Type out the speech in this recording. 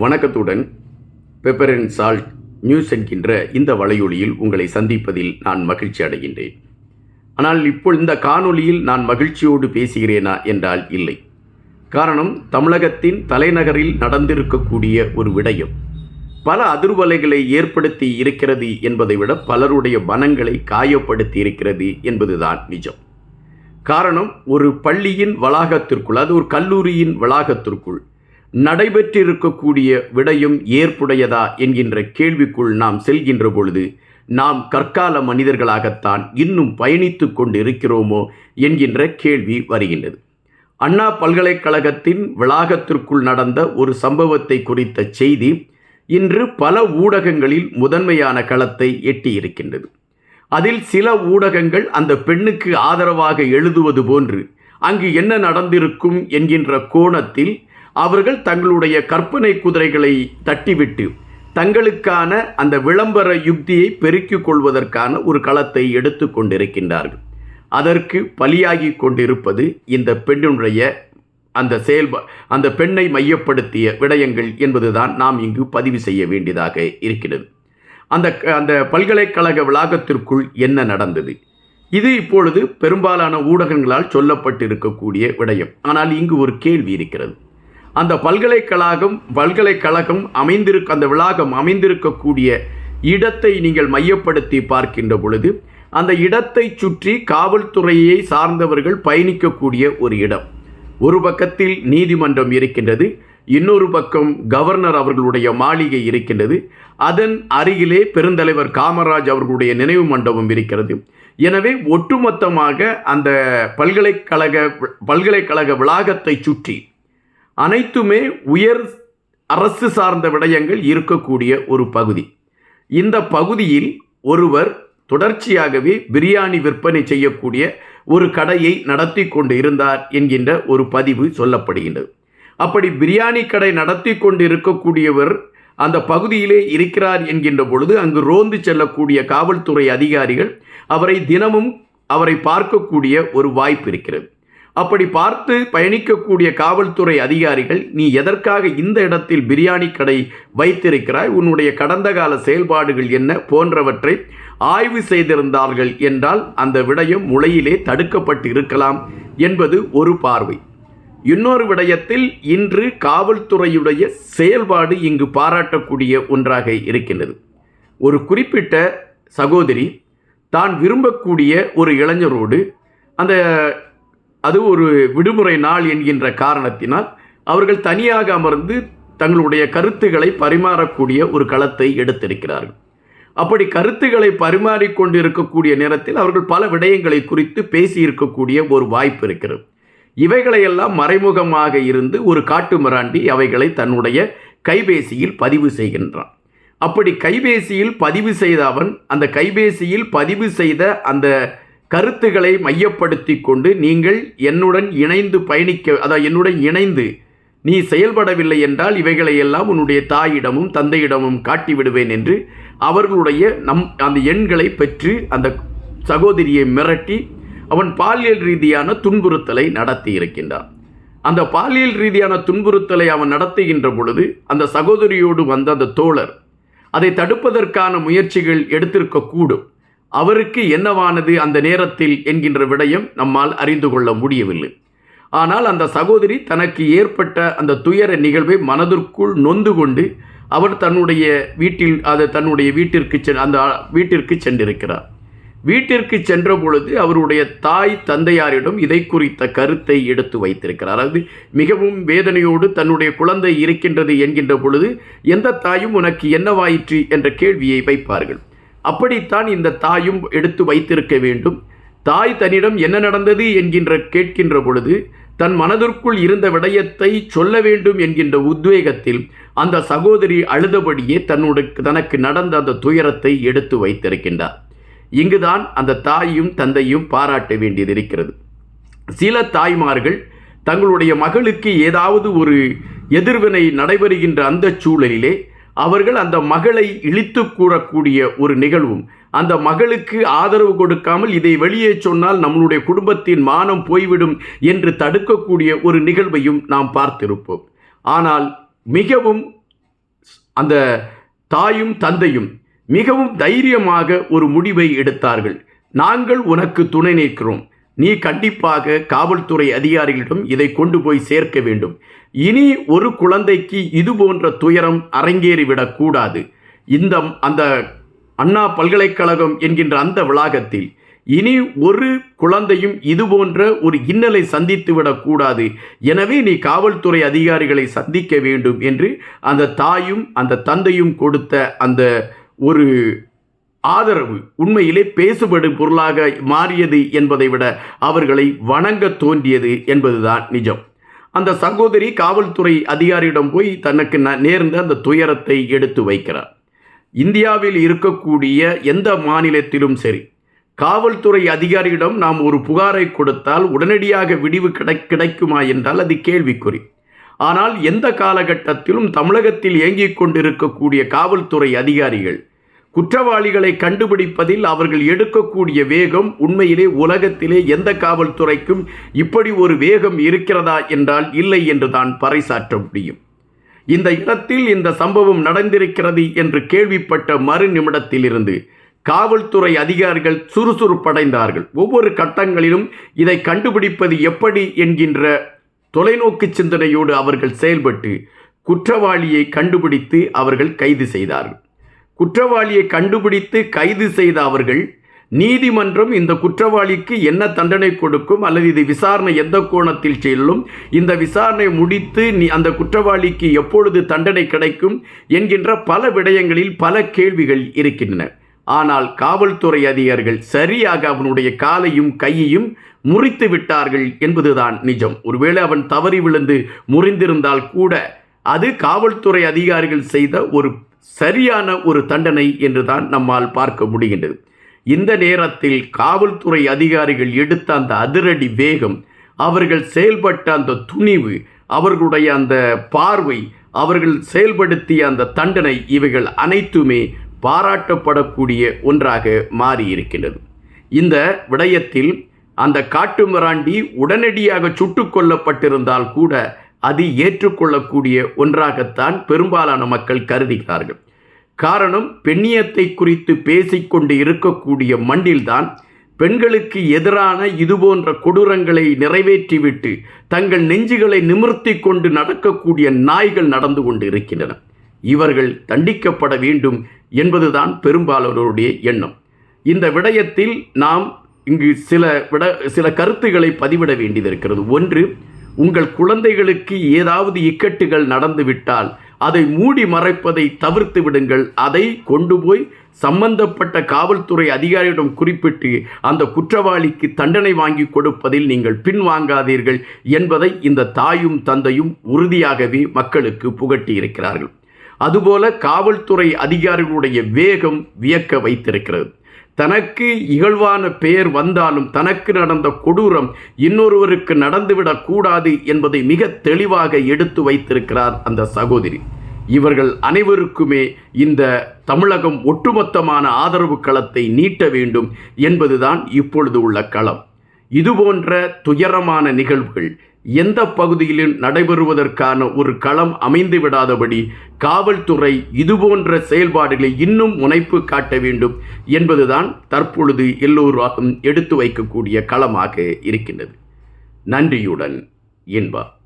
வணக்கத்துடன் pepper and salt news என்கின்ற இந்த வலையொலியில் உங்களை சந்திப்பதில் நான் மகிழ்ச்சி அடைகின்றேன். ஆனால் இப்போ இந்த காணொளியில் நான் மகிழ்ச்சியோடு பேசுகிறேனா என்றால் இல்லை. காரணம் தமிழகத்தின் தலைநகரில் நடந்திருக்கக்கூடிய ஒரு விடயம். பல அதிர்வலைகளை ஏற்படுத்தி இருக்கிறது என்பதை விட பலருடைய மனங்களை காயப்படுத்தி இருக்கிறது என்பதுதான் நிஜம். காரணம் ஒரு பள்ளியின் வளாகத்திற்குள் அது ஒரு கல்லூரியின் வளாகத்திற்குள் நடைபெற்றிருக்கக்கூடிய விடயம் ஏற்புடையதா என்கின்ற கேள்விக்குள் நாம் செல்கின்ற பொழுது நாம் கற்கால மனிதர்களாகத்தான் இன்னும் பயணித்து கொண்டு இருக்கிறோமோ என்கின்ற கேள்வி வருகின்றது. அண்ணா பல்கலைக்கழகத்தின் வளாகத்திற்குள் நடந்த ஒரு சம்பவத்தை குறித்த செய்தி இன்று பல ஊடகங்களில் முதன்மையான களத்தை எட்டியிருக்கின்றது. அதில் சில ஊடகங்கள் அந்த பெண்ணுக்கு ஆதரவாக எழுதுவது போன்று அங்கு என்ன நடந்திருக்கும் என்கின்ற கோணத்தில் அவர்கள் தங்களுடைய கற்பனை குதிரைகளை தட்டிவிட்டு தங்களுக்கான அந்த விளம்பர யுக்தியை பெருக்கிக் கொள்வதற்கான ஒரு களத்தை எடுத்து கொண்டிருக்கின்றார்கள். அதற்கு பலியாகி கொண்டிருப்பது இந்த பெண்ணுடைய அந்த செயல்பா அந்த பெண்ணை மையப்படுத்திய விடயங்கள் என்பதுதான் நாம் இங்கு பதிவு செய்ய வேண்டியதாக இருக்கிறது. அந்த அந்த பல்கலைக்கழக வளாகத்திற்குள் என்ன நடந்தது? இது இப்பொழுது பெரும்பாலான ஊடகங்களால் சொல்லப்பட்டிருக்கக்கூடிய விடயம். ஆனால் இங்கு ஒரு கேள்வி இருக்கிறது. அந்த பல்கலைக்கழகம் பல்கலைக்கழகம் அமைந்திருக்க அந்த வளாகம் அமைந்திருக்கக்கூடிய இடத்தை நீங்கள் மையப்படுத்தி பார்க்கின்ற பொழுது அந்த இடத்தை சுற்றி காவல்துறையை சார்ந்தவர்கள் பயணிக்கக்கூடிய ஒரு இடம். ஒரு பக்கத்தில் நீதிமன்றம் இருக்கின்றது இன்னொரு பக்கம் கவர்னர் அவர்களுடைய மாளிகை இருக்கின்றது. அதன் அருகிலே பெருந்தலைவர் காமராஜ் அவர்களுடைய நினைவு மண்டபம் இருக்கிறது. எனவே ஒட்டுமொத்தமாக அந்த பல்கலைக்கழக பல்கலைக்கழக வளாகத்தை சுற்றி அனைத்துமே உயர் அரசு சார்ந்த விடயங்கள் இருக்கக்கூடிய ஒரு பகுதி. இந்த பகுதியில் ஒருவர் தொடர்ச்சியாகவே பிரியாணி விற்பனை செய்யக்கூடிய ஒரு கடையை நடத்தி கொண்டு இருந்தார் என்கின்ற ஒரு பதிவு சொல்லப்படுகின்றது. அப்படி பிரியாணி கடை நடத்தி கொண்டு இருக்கக்கூடியவர் அந்த பகுதியிலே இருக்கிறார் என்கின்ற பொழுது அங்கு ரோந்து செல்லக்கூடிய காவல்துறை அதிகாரிகள் அவரை தினமும் அவரை பார்க்கக்கூடிய ஒரு வாய்ப்பு இருக்கிறது. அப்படி பார்த்து பயணிக்கக்கூடிய காவல்துறை அதிகாரிகள் நீ எதற்காக இந்த இடத்தில் பிரியாணி கடை வைத்திருக்கிறாய்? உன்னுடைய கடந்த கால செயல்பாடுகள் என்ன? போன்றவற்றை ஆய்வு செய்திருந்தார்கள் என்றால் அந்த விடயம் முளையிலே தடுக்கப்பட்டு இருக்கலாம் என்பது ஒரு பார்வை. இன்னொரு விடயத்தில் இன்று காவல்துறையுடைய செயல்பாடு இங்கு பாராட்டக்கூடிய ஒன்றாக இருக்கின்றது. ஒரு குறிப்பிட்ட சகோதரி தான் விரும்பக்கூடிய ஒரு இளைஞரோடு அந்த அது ஒரு விடுமுறை நாள் என்கின்ற காரணத்தினால் அவர்கள் தனியாக அமர்ந்து தங்களுடைய கருத்துக்களை பரிமாறக்கூடிய ஒரு களத்தை எடுத்திருக்கிறார்கள். அப்படி கருத்துக்களை பரிமாறிக்கொண்டு இருக்கக்கூடிய நேரத்தில் அவர்கள் பல விடயங்களை குறித்து பேசியிருக்கக்கூடிய ஒரு வாய்ப்பு இருக்கிறது. இவைகளையெல்லாம் மறைமுகமாக இருந்து ஒரு காட்டு மிராண்டி அவைகளை தன்னுடைய கைபேசியில் பதிவு செய்கின்றான். அப்படி கைபேசியில் பதிவு செய்த அவன் அந்த கைபேசியில் பதிவு செய்த அந்த கருத்துக்களை மையப்படுத்தி கொண்டு நீங்கள் என்னுடன் இணைந்து பயணிக்க அதாவது என்னுடன் இணைந்து நீ செயல்படவில்லை என்றால் இவைகளை எல்லாம் உன்னுடைய தாயிடமும் தந்தையிடமும் காட்டி விடுவேன் என்று அவர்களுடைய நம் அந்த எண்களை பெற்று அந்த சகோதரியை மிரட்டி அவன் பாலியல் ரீதியான துன்புறுத்தலை நடத்தி இருக்கின்றான். அந்த பாலியல் ரீதியான துன்புறுத்தலை அவன் நடத்துகின்ற பொழுது அந்த சகோதரியோடு வந்த அந்த தோழர் அதை தடுப்பதற்கான முயற்சிகள் எடுத்திருக்கக்கூடும். அவருக்கு என்னவானது அந்த நேரத்தில் என்கின்ற விடயம் நம்மால் அறிந்து கொள்ள முடியவில்லை. ஆனால் அந்த சகோதரி தனக்கு ஏற்பட்ட அந்த துயர நிகழ்வை மனதிற்குள் நொந்து கொண்டு அவர் தன்னுடைய வீட்டில் அது தன்னுடைய வீட்டிற்கு செ அந்த வீட்டிற்கு சென்றிருக்கிறார். வீட்டிற்கு சென்ற பொழுது அவருடைய தாய் தந்தையாரிடம் இதை குறித்த கருத்தை எடுத்து வைத்திருக்கிறார். அதாவது மிகவும் வேதனையோடு தன்னுடைய குழந்தை இருக்கின்றது என்கின்ற பொழுது எந்த தாயும் உனக்கு என்னவாயிற்று? என்ற கேள்வியை வைப்பார்கள். அப்படித்தான் இந்த தாயும் எடுத்து வைத்திருக்க வேண்டும். தாய் தன்னிடம் என்ன நடந்தது என்கின்ற கேட்கின்ற பொழுது தன் மனதிற்குள் இருந்த விடயத்தை சொல்ல வேண்டும் என்கின்ற உத்வேகத்தில் அந்த சகோதரி அழுதபடியே தன்னுடைய தனக்கு நடந்த அந்த துயரத்தை எடுத்து வைத்திருக்கின்றார். இங்குதான் அந்த தாயும் தந்தையும் பாராட்ட வேண்டியது இருக்கிறது. சில தாய்மார்கள் தங்களுடைய மகளுக்கு ஏதாவது ஒரு எதிர்வினை நடைபெறுகின்ற அந்த சூழலிலே அவர்கள் அந்த மகளை இழித்து கூறக்கூடிய ஒரு நிகழ்வும். அந்த மகளுக்கு ஆதரவு கொடுக்காமல் இதை வெளியே சொன்னால் நம்மளுடைய குடும்பத்தின் மானம் போய்விடும் என்று தடுக்கக்கூடிய ஒரு நிகழ்வையும் நாம் பார்த்திருப்போம். ஆனால் மிகவும் அந்த தாயும் தந்தையும் மிகவும் தைரியமாக ஒரு முடிவை எடுத்தார்கள். நாங்கள் உனக்கு துணை நிற்கிறோம். நீ கண்டிப்பாக காவல்துறை அதிகாரிகளிடம் இதை கொண்டு போய் சேர்க்க வேண்டும். இனி ஒரு குழந்தைக்கு இது போன்ற துயரம் அரங்கேறிவிடக்கூடாது இந்த அந்த அண்ணா பல்கலைக்கழகம் என்கின்ற அந்த வளாகத்தில் இனி ஒரு குழந்தையும் இது போன்ற ஒரு இன்னலை சந்தித்து விடக்கூடாது. எனவே நீ காவல்துறை அதிகாரிகளை சந்திக்க வேண்டும் என்று அந்த தாயும் அந்த தந்தையும் கொடுத்த அந்த ஒரு ஆதரவு உண்மையிலே பேசுபடும் பொருளாக மாறியது என்பதை விட அவர்களை வணங்க தோன்றியது என்பதுதான் நிஜம். அந்த சகோதரி காவல்துறை அதிகாரியிடம் போய் தனக்கு ந- நேர்ந்த அந்த துயரத்தை எடுத்து வைக்கிறார். இந்தியாவில் இருக்கக்கூடிய எந்த மாநிலத்திலும் சரி காவல்துறை அதிகாரியிடம் நாம் ஒரு புகாரை கொடுத்தால் உடனடியாக விடிவு கிடை கிடைக்குமா என்றால் அது கேள்விக்குறி. ஆனால் எந்த காலகட்டத்திலும் தமிழகத்தில் இயங்கிக் கொண்டிருக்கக்கூடிய காவல்துறை அதிகாரிகள் குற்றவாளிகளை கண்டுபிடிப்பதில் அவர்கள் எடுக்கக்கூடிய வேகம் உண்மையிலே உலகத்திலே எந்த காவல்துறைக்கும் இப்படி ஒரு வேகம் இருக்கிறதா என்றால் இல்லை என்று தான் பறைசாற்ற முடியும். இந்த இடத்தில் இந்த சம்பவம் நடந்திருக்கிறது என்று கேள்விப்பட்ட மறு நிமிடத்திலிருந்து காவல்துறை அதிகாரிகள் சுறுசுறுப்படைந்தார்கள். ஒவ்வொரு கட்டங்களிலும் இதை கண்டுபிடிப்பது எப்படி என்கின்ற தொலைநோக்கு சிந்தனையோடு அவர்கள் செயல்பட்டு குற்றவாளியை கண்டுபிடித்து அவர்கள் கைது செய்தார்கள். குற்றவாளியை கண்டுபிடித்து கைது செய்த அவர்கள் நீதிமன்றம் இந்த குற்றவாளிக்கு என்ன தண்டனை கொடுக்கும் அல்லது இது விசாரணை எந்த கோணத்தில் செல்லும் இந்த விசாரணை முடித்து நீ அந்த குற்றவாளிக்கு எப்பொழுது தண்டனை கிடைக்கும் என்கின்ற பல விடயங்களில் பல கேள்விகள் இருக்கின்றன. ஆனால் காவல்துறை அதிகாரிகள் சரியாக அவனுடைய காலையும் கையையும் முறித்து விட்டார்கள் என்பதுதான் நிஜம். ஒருவேளை அவன் தவறி விழுந்து முறிந்திருந்தால் கூட அது காவல்துறை அதிகாரிகள் செய்த ஒரு சரியான ஒரு தண்டனை என்றுதான் நம்மால் பார்க்க முடிகின்றது. இந்த நேரத்தில் காவல்துறை அதிகாரிகள் எடுத்த அந்த அதிரடி வேகம் அவர்கள் செயல்பட்ட அந்த துணிவு அவர்களுடைய அந்த பார்வை அவர்கள் செயல்படுத்திய அந்த தண்டனை இவைகள் அனைத்துமே பாராட்டப்படக்கூடிய ஒன்றாக மாறியிருக்கிறது இந்த விடயத்தில் அந்த காட்டுமிராண்டி உடனடியாக சுட்டுக்கொல்லப்பட்டிருந்தால் கூட அது ஏற்றுக்கொள்ளக்கூடிய ஒன்றாகத்தான் பெரும்பாலான மக்கள் கருதுகிறார்கள். காரணம் பெண்ணியத்தை குறித்து பேசிக்கொண்டு இருக்கக்கூடிய மண்டில்தான் பெண்களுக்கு எதிரான இதுபோன்ற கொடூரங்களை நிறைவேற்றிவிட்டு தங்கள் நெஞ்சுகளை நிமிர்த்தி கொண்டு நடக்கக்கூடிய நாய்கள் நடந்து கொண்டு இருக்கின்றன இவர்கள் தண்டிக்கப்பட வேண்டும் என்பதுதான் பெரும்பாலோருடைய எண்ணம். இந்த விடயத்தில் நாம் இங்கு சில விட சில கருத்துக்களை பதிவிட வேண்டியது இருக்கிறது ஒன்று உங்கள் குழந்தைகளுக்கு ஏதாவது இக்கட்டுகள் நடந்துவிட்டால் அதை மூடி மறைப்பதை தவிர்த்து விடுங்கள். அதை கொண்டு போய் சம்பந்தப்பட்ட காவல்துறை அதிகாரியிடம் குறிப்பிட்டு அந்த குற்றவாளிக்கு தண்டனை வாங்கி கொடுப்பதில் நீங்கள் பின்வாங்காதீர்கள் என்பதை இந்த தாயும் தந்தையும் உறுதியாகவே மக்களுக்கு புகட்டி இருக்கிறார்கள் அதுபோல காவல்துறை அதிகாரிகளுடைய வேகம் வியக்க வைத்திருக்கிறது. தனக்கு இகழ்வான பெயர் வந்தாலும் தனக்கு நடந்த கொடூரம் இன்னொருவருக்கு நடந்துவிடக் கூடாது என்பதை மிக தெளிவாக எடுத்து வைத்திருக்கிறார் அந்த சகோதரி. இவர்கள் அனைவருக்குமே இந்த தமிழகம் ஒட்டுமொத்தமான ஆதரவு களத்தை நீட்ட வேண்டும் என்பதுதான் இப்பொழுது உள்ள களம். இதுபோன்ற துயரமான நிகழ்வுகள் எந்த பகுதியிலும் நடைபெறுவதற்கான ஒரு களம் அமைந்துவிடாதபடி காவல்துறை இதுபோன்ற செயல்பாடுகளை இன்னும் முனைப்பு காட்ட வேண்டும் என்பதுதான் தற்பொழுது எல்லோரும் எடுத்து வைக்கக்கூடிய களமாக இருக்கின்றது. நன்றியுடன் இன்பா